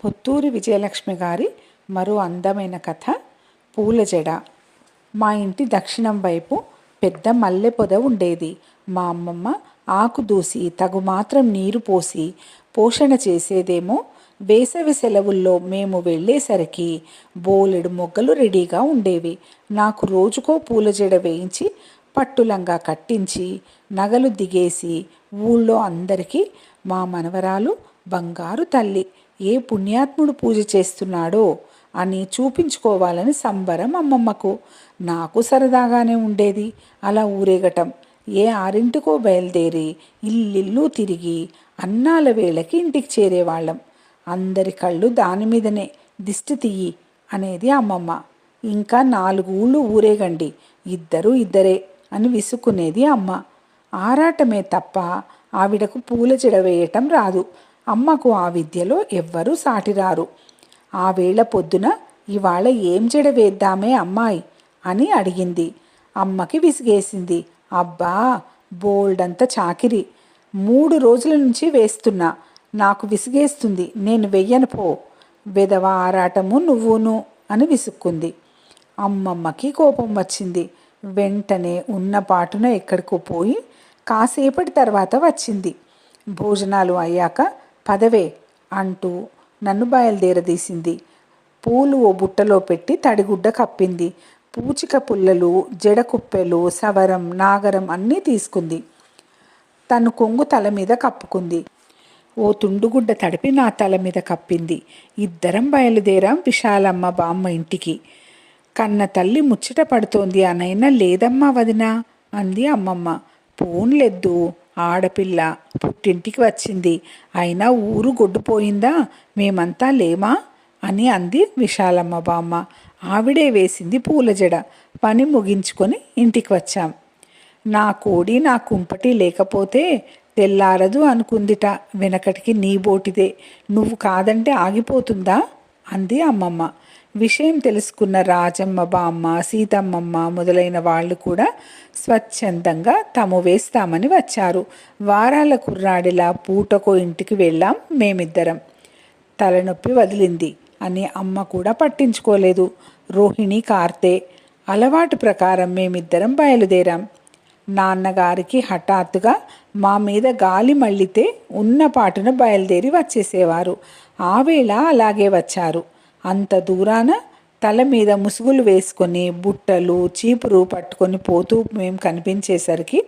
పుత్తూరి విజయలక్ష్మి గారి మరో అందమైన కథ పూల జడ మా ఇంటి దక్షిణం వైపు పెద్ద మల్లె పొద ఉండేది. మా అమ్మమ్మ ఆకు దూసి తగు మాత్రం నీరు పోసి పోషణ చేసేదేమో వేసవి సెలవుల్లో మేము వెళ్ళేసరికి బోలెడు మొగ్గలు రెడీగా ఉండేవి. నాకు రోజుకో పూల జడ వేయించి పట్టులంగా కట్టించి నగలు దిగేసి ఊళ్ళో అందరికీ మా మనవరాలు బంగారు తల్లి ఏ పుణ్యాత్ముడు పూజ చేస్తున్నాడో అని చూపించుకోవాలని సంబరం అమ్మమ్మకు. నాకు సరదాగానే ఉండేది. అలా ఊరేగటం. ఏ ఆరింటికో బయలుదేరి ఇల్లిల్లు తిరిగి అన్నాల వేళకి ఇంటికి చేరేవాళ్ళం. అందరి కళ్ళు దాని మీదనే దిష్టి తీయి అనేది అమ్మమ్మ. ఇంకా నాలుగు ఊళ్ళు ఊరేగండి. ఇద్దరు ఇద్దరే అని విసుక్కునేది అమ్మ. ఆరాటమే తప్ప ఆవిడకు పూల జడ వేయటం రాదు. అమ్మకు ఆ విద్యలో ఎవ్వరూ సాటిరారు. ఆ వేళ పొద్దున ఇవాళ ఏం జడ వేద్దామే అమ్మాయి అని అడిగింది. అమ్మకి విసిగేసింది. అబ్బా బోల్డంత చాకిరి. మూడు రోజుల నుంచి వేస్తున్నా. నాకు విసిగేస్తుంది. నేను వెయ్యను పో. విధవ ఆరాటము నువ్వును అని విసుక్కుంది. అమ్మమ్మకి కోపం వచ్చింది. వెంటనే ఉన్న పాటున ఎక్కడికో పోయి కాసేపటి తర్వాత వచ్చింది. భోజనాలు అయ్యాక పదవే అంటూ నన్ను బయలుదేరదీసింది. పూలు ఓ బుట్టలో పెట్టి తడిగుడ్డ కప్పింది. పూచిక పుల్లలు జడకుప్పెలు సవరం నాగరం అన్నీ తీసుకుంది. తను కొంగు తల మీద కప్పుకుంది. ఓ తుండుగుడ్డ తడిపి నా తల మీద కప్పింది. ఇద్దరం బయలుదేరాం విశాలమ్మ బామ్మ ఇంటికి. కన్న తల్లి ముచ్చట పడుతోంది అనైనా లేదమ్మా వదినా అంది అమ్మమ్మ. పోన్లెద్దు ఆడపిల్ల పుట్టింటికి వచ్చింది. అయినా ఊరు గొడ్డుపోయిందా? మేమంతా లేమా? అని అంది విశాలమ్మ బామ్మ. ఆవిడే వేసింది పూల జడ పని ముగించుకొని ఇంటికి వచ్చాం. నా కోడి నా కుంపటి లేకపోతే తెల్లారదు అనుకుందిట. వెనకటికి నీ బోటిదే. నువ్వు కాదంటే ఆగిపోతుందా? అంది అమ్మమ్మ. విషయం తెలుసుకున్న రాజమ్మ బామ్మ సీతమ్మమ్మ మొదలైన వాళ్ళు కూడా స్వచ్ఛందంగా తాము వేస్తామని వచ్చారు. వారాల కుర్రాడిలా పూటకో ఇంటికి వెళ్ళాం మేమిద్దరం. తలనొప్పి వదిలింది అని అమ్మ కూడా పట్టించుకోలేదు. రోహిణి కార్తే అలవాటు ప్రకారం మేమిద్దరం బయలుదేరాం. నాన్నగారికి హఠాత్తుగా మా మీద గాలి మళ్ళితే ఉన్న పాటున బయలుదేరి వచ్చేసేవారు. ఆ వేళ అలాగే వచ్చారు. అంత దూరాన తల మీద ముసుగులు వేసుకొని బుట్టలు చీపురు పట్టుకొని పోతూ మేము కనిపించేసరికి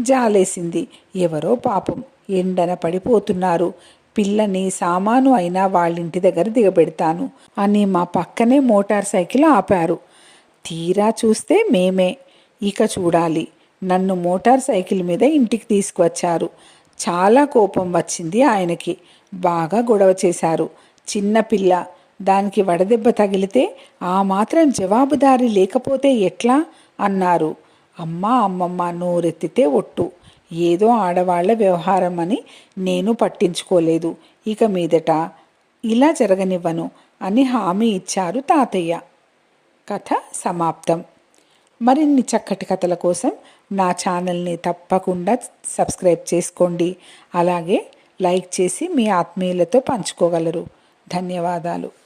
జాలేసింది. ఎవరో పాపం ఎండన పడిపోతున్నారు. పిల్లని సామాను అయినా వాళ్ళింటి దగ్గర దిగబెడతాను అని మా పక్కనే మోటార్ సైకిల్ ఆపారు. తీరా చూస్తే మేమే. ఇక చూడాలి. నన్ను మోటార్ సైకిల్ మీద ఇంటికి తీసుకువచ్చారు. చాలా కోపం వచ్చింది ఆయనకి. బాగా గొడవ చేశారు. చిన్న పిల్ల దానికి వడదెబ్బ తగిలితే ఆ మాత్రం జవాబుదారి లేకపోతే ఎట్లా? అన్నారు. అమ్మ అమ్మమ్మ నోరెత్తితే ఒట్టు. ఏదో ఆడవాళ్ళ వ్యవహారం అని నేను పట్టించుకోలేదు. ఇక మీదట ఇలా జరగనివ్వను అని హామీ ఇచ్చారు తాతయ్య. కథ సమాప్తం. మరిన్ని చక్కటి కథల కోసం నా ఛానల్ని తప్పకుండా సబ్స్క్రైబ్ చేసుకోండి. అలాగే లైక్ చేసి మీ ఆత్మీయులతో పంచుకోగలరు. ధన్యవాదాలు.